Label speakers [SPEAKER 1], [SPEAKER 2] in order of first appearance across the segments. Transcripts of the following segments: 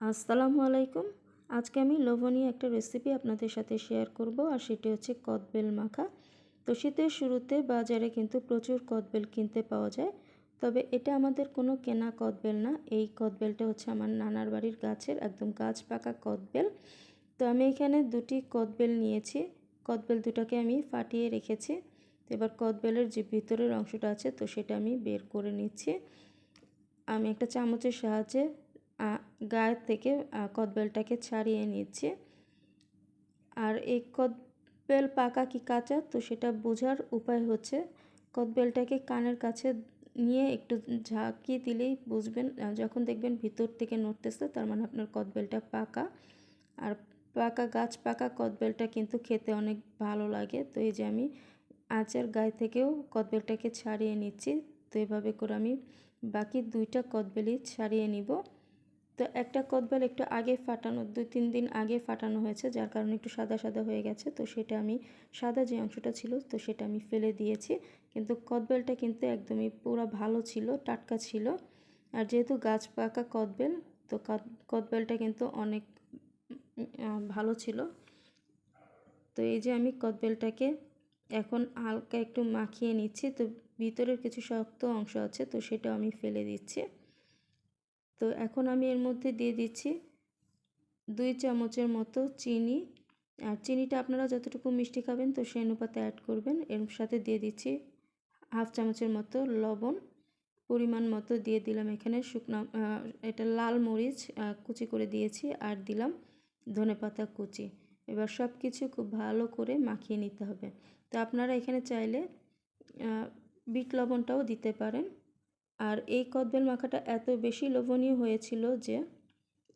[SPEAKER 1] আসসালামু আলাইকুম। আজকে আমি লোভনীয় একটা রেসিপি আপনাদের সাথে শেয়ার করব, আর সেটি হচ্ছে কদবেল মাখা। তো শীতের শুরুতে বাজারে কিন্তু প্রচুর কদবেল কিনতে পাওয়া যায়। তবে এটা আমাদের কোনো কেনা কদবেল না। এই কদবেলটা হচ্ছে আমার নানার বাড়ির গাছের একদম গাছ পাকা কদবেল। তো আমি এখানে দুটি কদবেল নিয়েছি। কদবেল দুটাকে আমি ফাটিয়ে রেখেছি। তো এবার কদবেলের যে ভিতরের অংশটা আছে, তো সেটা আমি বের করে নিচ্ছি। আমি একটা চামচের সাহায্যে গায়ের থেকে কদবেলটাকে ছাড়িয়ে নিচ্ছে। আর এই কদবেল পাকা কি কাঁচা, তো সেটা বোঝার উপায় হচ্ছে কদবেলটাকে কানের কাছে নিয়ে একটু ঝাঁকি দিলেই বুঝবেন যখন দেখবেন ভিতর থেকে নড়তেছে, তার মানে আপনার কদবেলটা পাকা। আর পাকা গাছ, পাকা কদবেলটা কিন্তু খেতে অনেক ভালো লাগে, তো এই যে আমি আঁচের গায়ে থেকেও কদবেলটাকে ছাড়িয়ে নিচ্ছি, তো এভাবে করে আমি বাকি দুইটা কদবেলই ছাড়িয়ে নিব। তো একটা কদবেল একটু আগে ফাটানো দুই তিন দিন আগে ফাটানো হয়েছে, যার কারণে একটু সাদা সাদা হয়ে গেছে। তো সেটা আমি, সাদা যে অংশটা ছিল, তো সেটা আমি ফেলে দিয়েছি। কিন্তু কদবেলটা কিন্তু একদমই পুরো ভালো ছিল, টাটকা ছিল। আর যেহেতু গাছ পাকা কদবেল, তো কদবেলটা কিন্তু অনেক ভালো ছিল। তো এই যে আমি কদবেলটাকে এখন হালকা একটু মাখিয়ে নিচ্ছি। তো ভিতরের কিছু শক্ত অংশ আছে, তো সেটা আমি ফেলে দিচ্ছি। তো এখন আমি এর মধ্যে দিয়ে দিচ্ছি দুই চামচের মতো চিনি। আর চিনিটা আপনারা যতটুকু মিষ্টি খাবেন তো সেই অনুপাতে অ্যাড করবেন। এর সাথে দিয়ে দিচ্ছি হাফ চামচের মতো লবণ। পরিমাণ মতো দিয়ে দিলাম এখানে শুকনো এটা লাল মরিচ কুচি করে দিয়েছি আর দিলাম ধনে পাতা কুচি। এবার সব কিছু খুব ভালো করে মাখিয়ে নিতে হবে। তো আপনারা এখানে চাইলে বিট লবণটাও দিতে পারেন। আর এই কদবেল মাখাটা এত বেশি লোভনীয় হয়েছিল যে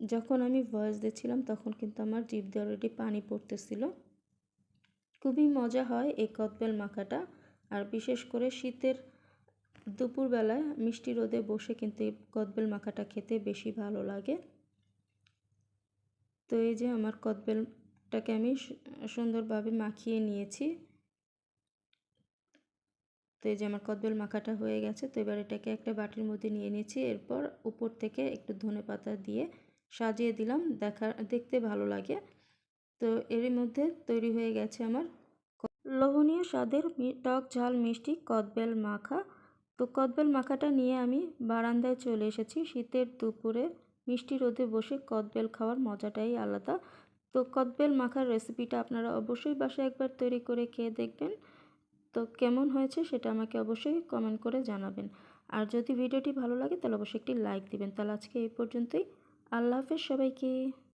[SPEAKER 1] যখন আমি ভয়েস দিচ্ছিলাম তখন কিন্তু আমার জিভ দিয়ে অলরেডি পানি পড়তেছিল। খুবই মজা হয় এই কদবেল মাখাটা। আর বিশেষ করে শীতের দুপুরবেলায় মিষ্টি রোদে বসে কিন্তু এই কদবেল মাখাটা খেতে বেশি ভালো লাগে। তো এই যে আমার কদবেলটাকে আমি সুন্দরভাবে মাখিয়ে নিয়েছি। তো এই যে আমার কদবেল মাখাটা হয়ে গেছে, তো এবার এটাকে একটা বাটির মধ্যে নিয়ে নিয়েছি। এরপর উপর থেকে একটু ধনে পাতা দিয়ে সাজিয়ে দিলাম, দেখা, দেখতে ভালো লাগে। তো এর মধ্যে তৈরি হয়ে গেছে আমার লোভনীয় স্বাদের টক ঝাল মিষ্টি কদবেল মাখা। তো কদবেল মাখাটা নিয়ে আমি বারান্দায় চলে এসেছি। শীতের দুপুরে মিষ্টি রোদে বসে কদবেল খাওয়ার মজাটাই আলাদা। তো কদবেল মাখার রেসিপিটা আপনারা অবশ্যই বাসায় একবার তৈরি করে খেয়ে দেখবেন। তো কেমন হয়েছে সেটা আমাকে অবশ্যই কমেন্ট করে জানাবেন। আর যদি ভিডিওটি ভালো লাগে তাহলে অবশ্যই একটি লাইক দিবেন। তাহলে আজকে এই পর্যন্তই। আল্লাহ হাফেজ সবাইকে।